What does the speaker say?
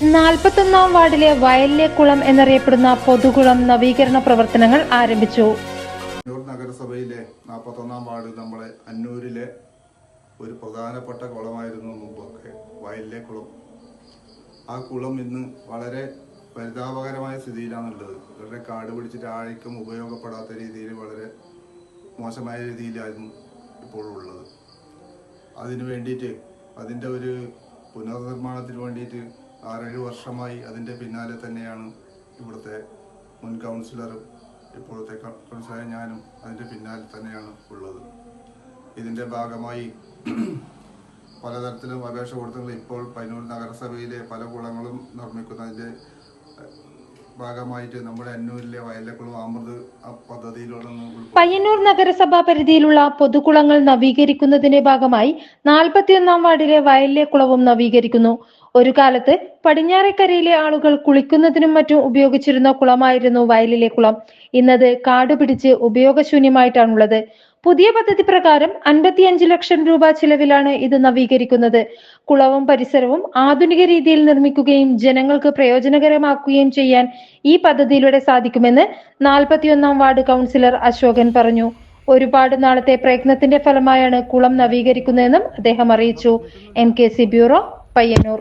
നാൽപ്പത്തൊന്നാം വാർഡിലെ വയലിലെ കുളം എന്നറിയപ്പെടുന്ന പൊതുകുളം നവീകരണ പ്രവർത്തനങ്ങൾ ആരംഭിച്ചു. നഗരസഭയിലെ നാൽപ്പത്തൊന്നാം വാർഡ് നമ്മളെ അന്നൂരിലെ ഒരു പ്രധാനപ്പെട്ട കുളമായിരുന്നു മുമ്പൊക്കെ വയലിലെ കുളം ആ കുളം ഇന്ന് വളരെ പരിതാപകരമായ സ്ഥിതിയിലാണുള്ളത്. വളരെ കാട് പിടിച്ചിട്ട് ആഴേക്കും ഉപയോഗപ്പെടാത്ത രീതിയിൽ വളരെ മോശമായ രീതിയിലായിരുന്നു ഇപ്പോഴുള്ളത് അതിനു വേണ്ടിയിട്ട് അതിന്റെ ഒരു പുനർനിർമ്മാണത്തിന് വേണ്ടിയിട്ട് ആറേഴ് വർഷമായി അതിന്റെ പിന്നാലെ തന്നെയാണ് ഇവിടുത്തെ മുൻ കൗൺസിലറും ഇപ്പോഴത്തെ കൗൺസിലറായ ഞാനും അതിന്റെ പിന്നാലെ തന്നെയാണ് ഉള്ളത്. ഇതിന്റെ ഭാഗമായി പലതരത്തിലും അപേക്ഷ കൊടുത്തുള്ള ഇപ്പോൾ പയ്യന്നൂർ നഗരസഭയിലെ പല കുളങ്ങളും നിർമ്മിക്കുന്നതിന്റെ ഭാഗമായിട്ട് നമ്മുടെ അന്നൂരിലെ വയലക്കുളം അമൃത് പദ്ധതിയിലുള്ള പയ്യന്നൂർ നഗരസഭാ പരിധിയിലുള്ള പൊതുകുളങ്ങൾ നവീകരിക്കുന്നതിന്റെ ഭാഗമായി നാൽപ്പത്തിയൊന്നാം വാർഡിലെ വയലിലെ കുളവും നവീകരിക്കുന്നു. ഒരു കാലത്ത് പടിഞ്ഞാറേക്കരയിലെ ആളുകൾ കുളിക്കുന്നതിനും മറ്റും ഉപയോഗിച്ചിരുന്ന കുളമായിരുന്നു വയലിലെ കുളം. ഇന്നത് കാട് പിടിച്ച് ഉപയോഗശൂന്യമായിട്ടാണുള്ളത്. പുതിയ പദ്ധതി പ്രകാരം അൻപത്തിയഞ്ച് ലക്ഷം രൂപ ചിലവിലാണ് ഇത് നവീകരിക്കുന്നത്. കുളവും പരിസരവും ആധുനിക രീതിയിൽ നിർമ്മിക്കുകയും ജനങ്ങൾക്ക് പ്രയോജനകരമാക്കുകയും ചെയ്യാൻ ഈ പദ്ധതിയിലൂടെ സാധിക്കുമെന്ന് നാൽപ്പത്തിയൊന്നാം വാർഡ് കൗൺസിലർ അശോകൻ പറഞ്ഞു. ഒരുപാട് നാളത്തെ പ്രയത്നത്തിന്റെ ഫലമായാണ് കുളം നവീകരിക്കുന്നതെന്നും അദ്ദേഹം അറിയിച്ചു. N K C bureau Payyanur.